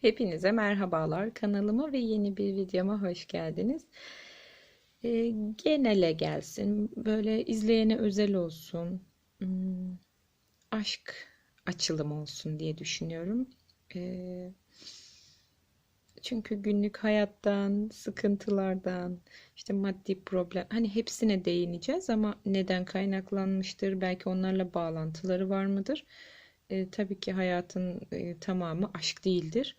Hepinize merhabalar. Kanalıma ve yeni bir videoma hoş geldiniz. Ee, genele gelsin. Böyle izleyene özel olsun. Hmm, aşk açılım olsun diye düşünüyorum. Ee, çünkü günlük hayattan, sıkıntılardan, işte maddi problem, hani hepsine değineceğiz ama neden kaynaklanmıştır? Belki onlarla bağlantıları var mıdır? Ee, tabii ki hayatın e, tamamı aşk değildir.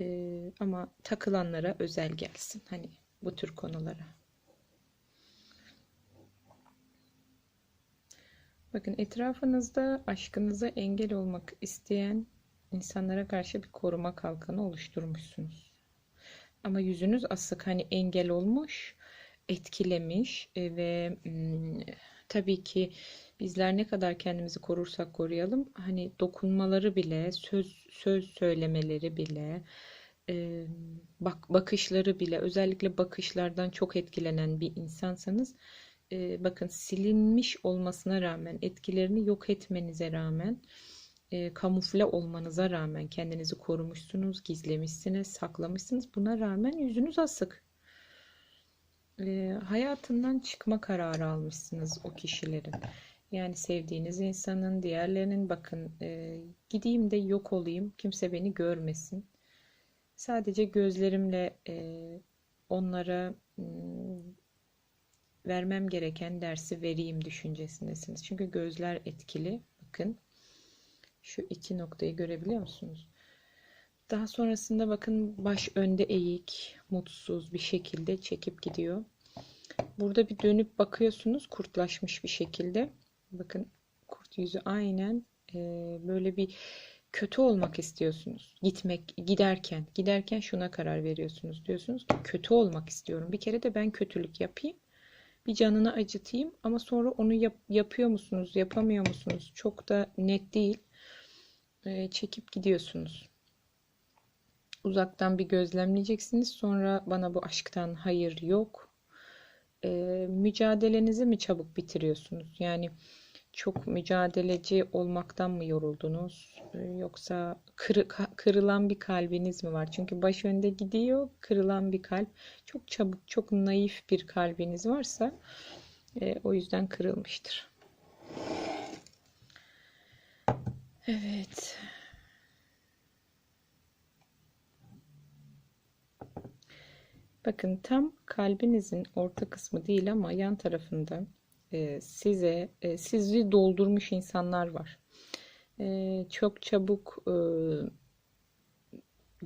Ee, ama takılanlara özel gelsin. Hani bu tür konulara. Bakın etrafınızda aşkınıza engel olmak isteyen insanlara karşı bir koruma kalkanı oluşturmuşsunuz. Ama yüzünüz asık hani engel olmuş, etkilemiş e, ve tabii ki bizler ne kadar kendimizi korursak koruyalım hani dokunmaları bile, söz söz söylemeleri bile, bak bakışları bile özellikle bakışlardan çok etkilenen bir insansanız bakın silinmiş olmasına rağmen etkilerini yok etmenize rağmen kamufle olmanıza rağmen kendinizi korumuşsunuz, gizlemişsiniz, saklamışsınız. Buna rağmen yüzünüz asık. E, hayatından çıkma kararı almışsınız o kişilerin. Yani sevdiğiniz insanın, diğerlerinin bakın e, gideyim de yok olayım, kimse beni görmesin. Sadece gözlerimle e, onlara hmm, vermem gereken dersi vereyim düşüncesindesiniz. Çünkü gözler etkili. Bakın şu iki noktayı görebiliyor musunuz? Daha sonrasında bakın baş önde eğik, mutsuz bir şekilde çekip gidiyor. Burada bir dönüp bakıyorsunuz kurtlaşmış bir şekilde. Bakın kurt yüzü aynen e, böyle bir kötü olmak istiyorsunuz. Gitmek giderken giderken şuna karar veriyorsunuz. Diyorsunuz ki kötü olmak istiyorum. Bir kere de ben kötülük yapayım. Bir canını acıtayım ama sonra onu yap, yapıyor musunuz, yapamıyor musunuz? Çok da net değil. Ee, çekip gidiyorsunuz. Uzaktan bir gözlemleyeceksiniz. Sonra bana bu aşktan hayır yok. Ee, mücadelenizi mi çabuk bitiriyorsunuz? Yani çok mücadeleci olmaktan mı yoruldunuz? Ee, yoksa kır, kırılan bir kalbiniz mi var? Çünkü baş önde gidiyor, kırılan bir kalp. Çok çabuk, çok naif bir kalbiniz varsa e, o yüzden kırılmıştır. Evet. Bakın tam kalbinizin orta kısmı değil ama yan tarafında e, size e, sizi doldurmuş insanlar var. E, çok çabuk e,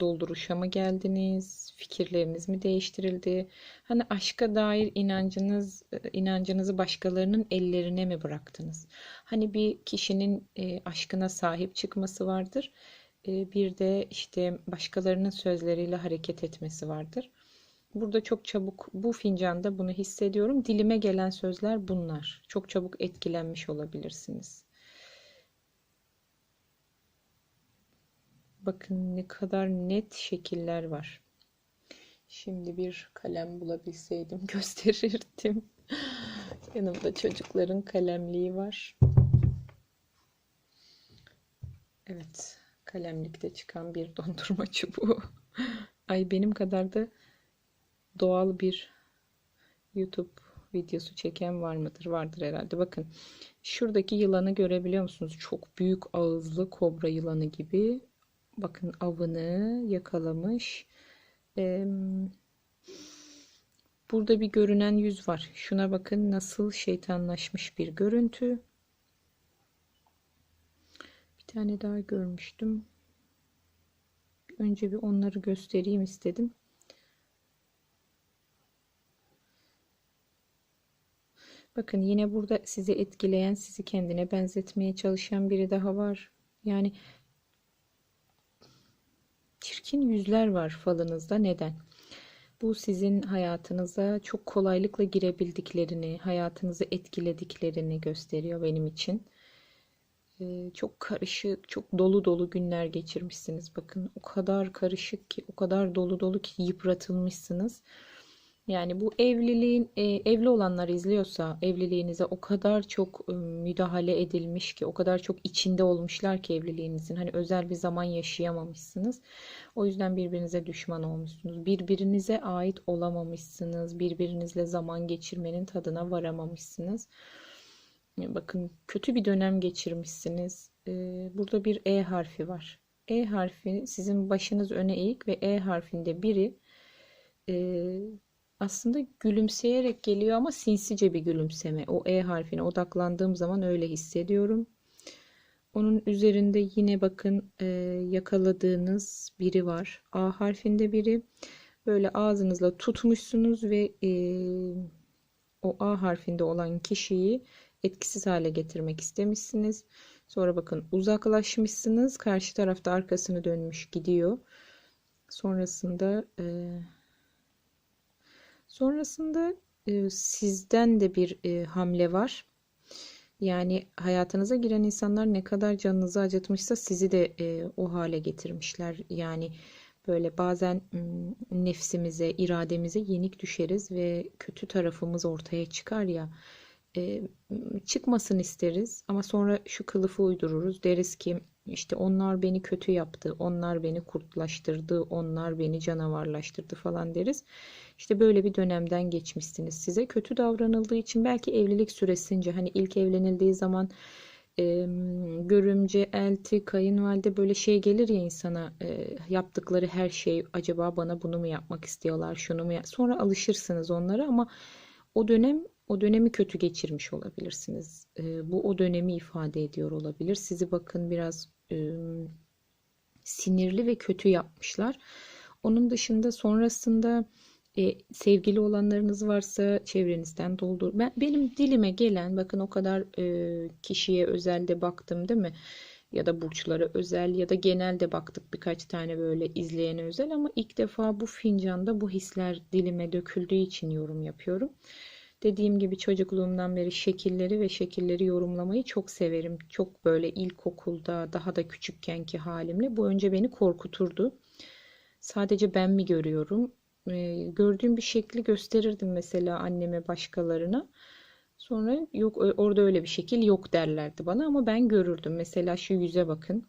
dolduruşa mı geldiniz? Fikirleriniz mi değiştirildi? Hani aşka dair inancınız e, inancınızı başkalarının ellerine mi bıraktınız? Hani bir kişinin e, aşkına sahip çıkması vardır. E, bir de işte başkalarının sözleriyle hareket etmesi vardır. Burada çok çabuk bu fincanda bunu hissediyorum. Dilime gelen sözler bunlar. Çok çabuk etkilenmiş olabilirsiniz. Bakın ne kadar net şekiller var. Şimdi bir kalem bulabilseydim gösterirdim. Yanımda çocukların kalemliği var. Evet, kalemlikte çıkan bir dondurma çubuğu. Ay benim kadar da doğal bir YouTube videosu çeken var mıdır? Vardır herhalde. Bakın şuradaki yılanı görebiliyor musunuz? Çok büyük ağızlı kobra yılanı gibi. Bakın avını yakalamış. Burada bir görünen yüz var. Şuna bakın nasıl şeytanlaşmış bir görüntü. Bir tane daha görmüştüm. Önce bir onları göstereyim istedim. Bakın yine burada sizi etkileyen, sizi kendine benzetmeye çalışan biri daha var. Yani çirkin yüzler var falınızda. Neden? Bu sizin hayatınıza çok kolaylıkla girebildiklerini, hayatınızı etkilediklerini gösteriyor benim için. Ee, çok karışık, çok dolu dolu günler geçirmişsiniz. Bakın o kadar karışık ki, o kadar dolu dolu ki yıpratılmışsınız. Yani bu evliliğin e, evli olanlar izliyorsa evliliğinize o kadar çok e, müdahale edilmiş ki o kadar çok içinde olmuşlar ki evliliğinizin hani özel bir zaman yaşayamamışsınız. O yüzden birbirinize düşman olmuşsunuz. Birbirinize ait olamamışsınız. Birbirinizle zaman geçirmenin tadına varamamışsınız. E, bakın kötü bir dönem geçirmişsiniz. Burada bir E harfi var. E harfi sizin başınız öne eğik ve E harfinde biri e, aslında gülümseyerek geliyor ama sinsice bir gülümseme. O E harfine odaklandığım zaman öyle hissediyorum. Onun üzerinde yine bakın e, yakaladığınız biri var. A harfinde biri. Böyle ağzınızla tutmuşsunuz ve e, o A harfinde olan kişiyi etkisiz hale getirmek istemişsiniz. Sonra bakın uzaklaşmışsınız. Karşı tarafta arkasını dönmüş gidiyor. Sonrasında e, sonrasında e, sizden de bir e, hamle var. Yani hayatınıza giren insanlar ne kadar canınızı acıtmışsa sizi de e, o hale getirmişler. Yani böyle bazen nefsimize, irademize yenik düşeriz ve kötü tarafımız ortaya çıkar ya e, çıkmasın isteriz ama sonra şu kılıfı uydururuz. Deriz ki işte onlar beni kötü yaptı, onlar beni kurtlaştırdı, onlar beni canavarlaştırdı falan deriz. İşte böyle bir dönemden geçmişsiniz. Size kötü davranıldığı için belki evlilik süresince hani ilk evlenildiği zaman e, görümce, elti, kayınvalide böyle şey gelir ya insana e, yaptıkları her şey acaba bana bunu mu yapmak istiyorlar, şunu mu sonra alışırsınız onlara ama o dönem o dönemi kötü geçirmiş olabilirsiniz. E, bu o dönemi ifade ediyor olabilir. Sizi bakın biraz e, sinirli ve kötü yapmışlar. Onun dışında sonrasında e, sevgili olanlarınız varsa çevrenizden doldur. Ben, benim dilime gelen bakın o kadar e, kişiye özelde baktım değil mi? Ya da burçlara özel ya da genelde baktık birkaç tane böyle izleyene özel ama ilk defa bu fincanda bu hisler dilime döküldüğü için yorum yapıyorum. Dediğim gibi çocukluğumdan beri şekilleri ve şekilleri yorumlamayı çok severim. Çok böyle ilkokulda daha da küçükkenki halimle bu önce beni korkuturdu. Sadece ben mi görüyorum? Gördüğüm bir şekli gösterirdim mesela anneme başkalarına. Sonra yok orada öyle bir şekil yok derlerdi bana ama ben görürdüm. Mesela şu yüze bakın.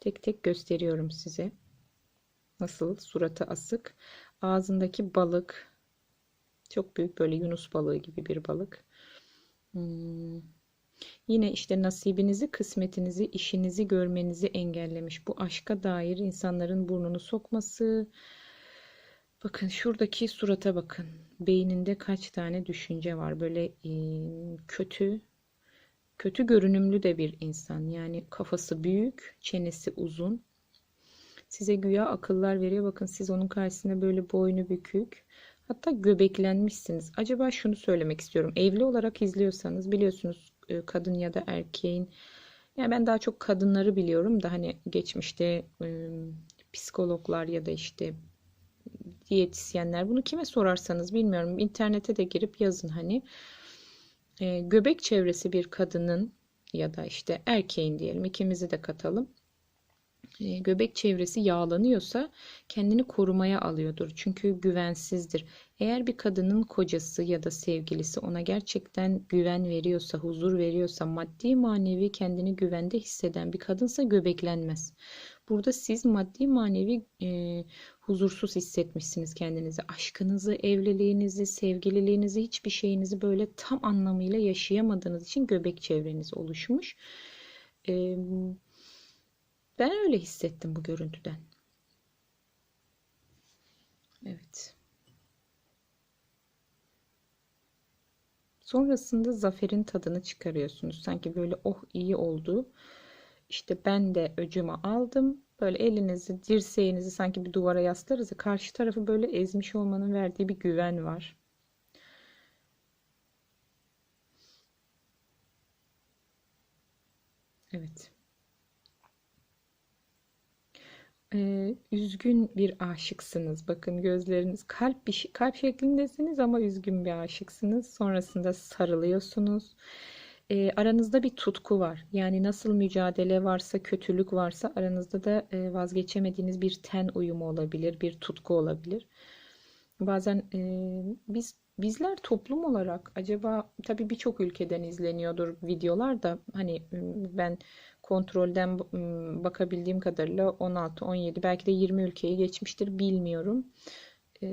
Tek tek gösteriyorum size. Nasıl? Suratı asık. Ağzındaki balık, çok büyük böyle yunus balığı gibi bir balık. Hmm. Yine işte nasibinizi, kısmetinizi, işinizi görmenizi engellemiş. Bu aşka dair insanların burnunu sokması. Bakın şuradaki surata bakın. Beyninde kaç tane düşünce var. Böyle e, kötü, kötü görünümlü de bir insan. Yani kafası büyük, çenesi uzun. Size güya akıllar veriyor. Bakın siz onun karşısında böyle boynu bükük. Hatta göbeklenmişsiniz. Acaba şunu söylemek istiyorum. Evli olarak izliyorsanız biliyorsunuz e, kadın ya da erkeğin yani ben daha çok kadınları biliyorum da hani geçmişte e, psikologlar ya da işte diyetisyenler bunu kime sorarsanız bilmiyorum. İnternete de girip yazın hani e, göbek çevresi bir kadının ya da işte erkeğin diyelim ikimizi de katalım e, göbek çevresi yağlanıyorsa kendini korumaya alıyordur. Çünkü güvensizdir. Eğer bir kadının kocası ya da sevgilisi ona gerçekten güven veriyorsa, huzur veriyorsa, maddi manevi kendini güvende hisseden bir kadınsa göbeklenmez. Burada siz maddi manevi e, huzursuz hissetmişsiniz kendinizi. Aşkınızı, evliliğinizi, sevgililiğinizi, hiçbir şeyinizi böyle tam anlamıyla yaşayamadığınız için göbek çevreniz oluşmuş. E, ben öyle hissettim bu görüntüden. Evet. Sonrasında zaferin tadını çıkarıyorsunuz. Sanki böyle oh iyi oldu. İşte ben de öcümü aldım. Böyle elinizi, dirseğinizi sanki bir duvara yaslarız. Karşı tarafı böyle ezmiş olmanın verdiği bir güven var. Evet. e, üzgün bir aşıksınız. Bakın gözleriniz kalp bir kalp şeklindesiniz ama üzgün bir aşıksınız. Sonrasında sarılıyorsunuz. E, aranızda bir tutku var. Yani nasıl mücadele varsa, kötülük varsa aranızda da e, vazgeçemediğiniz bir ten uyumu olabilir, bir tutku olabilir. Bazen e, biz bizler toplum olarak acaba tabii birçok ülkeden izleniyordur videolar da hani ben kontrolden bakabildiğim kadarıyla 16, 17 belki de 20 ülkeyi geçmiştir bilmiyorum. E,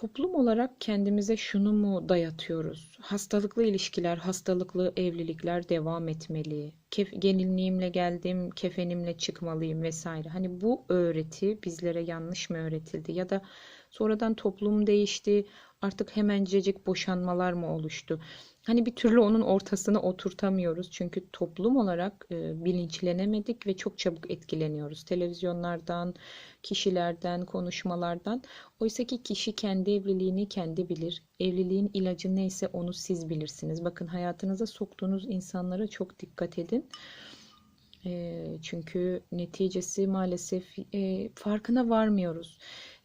toplum olarak kendimize şunu mu dayatıyoruz? Hastalıklı ilişkiler, hastalıklı evlilikler devam etmeli. Kef, gelinliğimle geldim, kefenimle çıkmalıyım vesaire. Hani bu öğreti bizlere yanlış mı öğretildi? Ya da sonradan toplum değişti, artık hemencecik boşanmalar mı oluştu? Hani bir türlü onun ortasını oturtamıyoruz. Çünkü toplum olarak e, bilinçlenemedik ve çok çabuk etkileniyoruz. Televizyonlardan, kişilerden, konuşmalardan. Oysa ki kişi kendi evliliğini kendi bilir. Evliliğin ilacı neyse onu siz bilirsiniz. Bakın hayatınıza soktuğunuz insanlara çok dikkat edin. E, çünkü neticesi maalesef e, farkına varmıyoruz.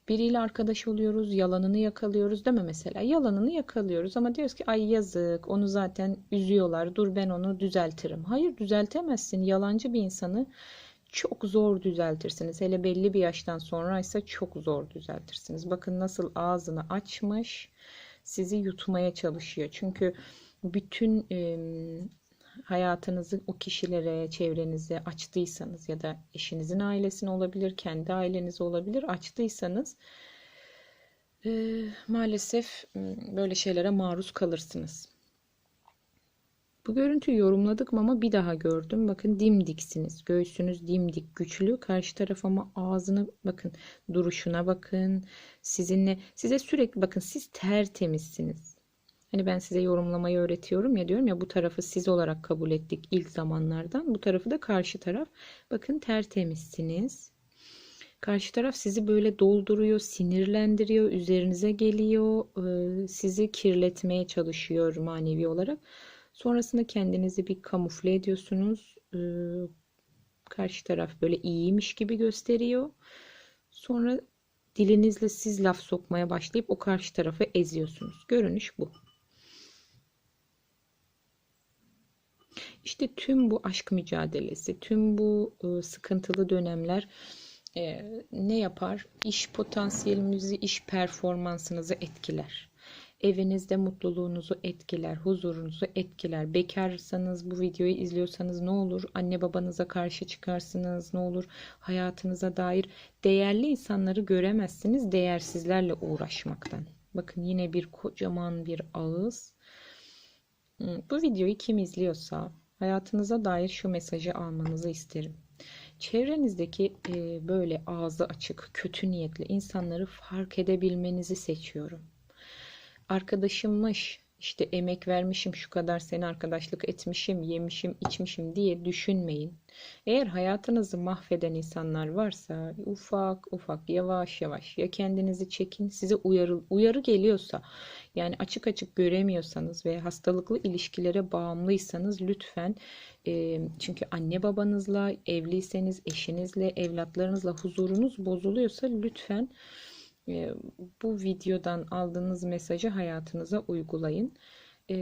Biriyle arkadaş oluyoruz, yalanını yakalıyoruz değil mi mesela? Yalanını yakalıyoruz ama diyoruz ki ay yazık, onu zaten üzüyorlar. Dur ben onu düzeltirim. Hayır düzeltemezsin. Yalancı bir insanı çok zor düzeltirsiniz. Hele belli bir yaştan sonra ise çok zor düzeltirsiniz. Bakın nasıl ağzını açmış, sizi yutmaya çalışıyor. Çünkü bütün e, hayatınızı o kişilere, çevrenize açtıysanız ya da eşinizin ailesine olabilir, kendi ailenize olabilir açtıysanız e, maalesef böyle şeylere maruz kalırsınız. Bu görüntüyü yorumladık ama bir daha gördüm. Bakın dimdiksiniz. Göğsünüz dimdik, güçlü. Karşı taraf ama ağzına bakın, duruşuna bakın. Sizinle size sürekli bakın siz tertemizsiniz. Hani ben size yorumlamayı öğretiyorum ya diyorum ya bu tarafı siz olarak kabul ettik ilk zamanlardan. Bu tarafı da karşı taraf. Bakın tertemizsiniz. Karşı taraf sizi böyle dolduruyor, sinirlendiriyor, üzerinize geliyor, sizi kirletmeye çalışıyor manevi olarak. Sonrasında kendinizi bir kamufle ediyorsunuz. Karşı taraf böyle iyiymiş gibi gösteriyor. Sonra dilinizle siz laf sokmaya başlayıp o karşı tarafı eziyorsunuz. Görünüş bu. İşte tüm bu aşk mücadelesi, tüm bu sıkıntılı dönemler ne yapar? İş potansiyelinizi, iş performansınızı etkiler. Evinizde mutluluğunuzu etkiler, huzurunuzu etkiler. Bekarsanız bu videoyu izliyorsanız ne olur? Anne babanıza karşı çıkarsınız, ne olur? Hayatınıza dair değerli insanları göremezsiniz değersizlerle uğraşmaktan. Bakın yine bir kocaman bir ağız. Bu videoyu kim izliyorsa hayatınıza dair şu mesajı almanızı isterim. Çevrenizdeki e, böyle ağzı açık, kötü niyetli insanları fark edebilmenizi seçiyorum. Arkadaşımmış, işte emek vermişim, şu kadar sene arkadaşlık etmişim, yemişim, içmişim diye düşünmeyin. Eğer hayatınızı mahveden insanlar varsa ufak ufak, yavaş yavaş ya kendinizi çekin, size uyarı, uyarı geliyorsa yani açık açık göremiyorsanız ve hastalıklı ilişkilere bağımlıysanız lütfen e, çünkü anne babanızla evliyseniz eşinizle evlatlarınızla huzurunuz bozuluyorsa lütfen bu videodan aldığınız mesajı hayatınıza uygulayın.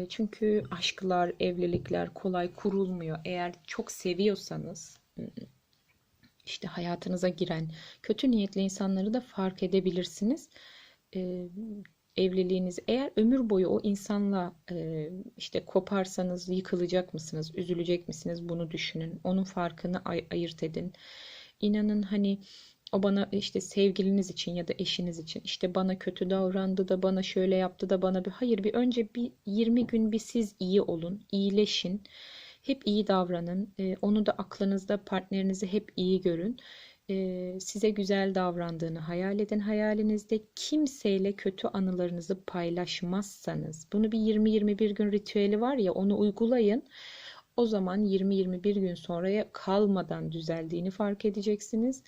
Çünkü aşklar, evlilikler kolay kurulmuyor. Eğer çok seviyorsanız işte hayatınıza giren kötü niyetli insanları da fark edebilirsiniz. Evliliğiniz eğer ömür boyu o insanla işte koparsanız yıkılacak mısınız, üzülecek misiniz bunu düşünün. Onun farkını ay- ayırt edin. İnanın hani o bana işte sevgiliniz için ya da eşiniz için işte bana kötü davrandı da bana şöyle yaptı da bana bir hayır bir önce bir 20 gün bir siz iyi olun, iyileşin. Hep iyi davranın. E, onu da aklınızda partnerinizi hep iyi görün e, size güzel davrandığını hayal edin. Hayalinizde kimseyle kötü anılarınızı paylaşmazsanız, bunu bir 20-21 gün ritüeli var ya onu uygulayın. O zaman 20-21 gün sonraya kalmadan düzeldiğini fark edeceksiniz.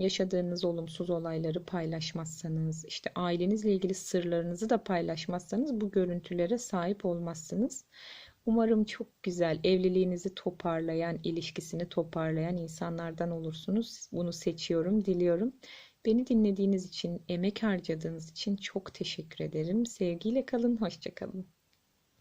Yaşadığınız olumsuz olayları paylaşmazsanız, işte ailenizle ilgili sırlarınızı da paylaşmazsanız bu görüntülere sahip olmazsınız. Umarım çok güzel evliliğinizi toparlayan, ilişkisini toparlayan insanlardan olursunuz. Bunu seçiyorum, diliyorum. Beni dinlediğiniz için, emek harcadığınız için çok teşekkür ederim. Sevgiyle kalın, hoşçakalın.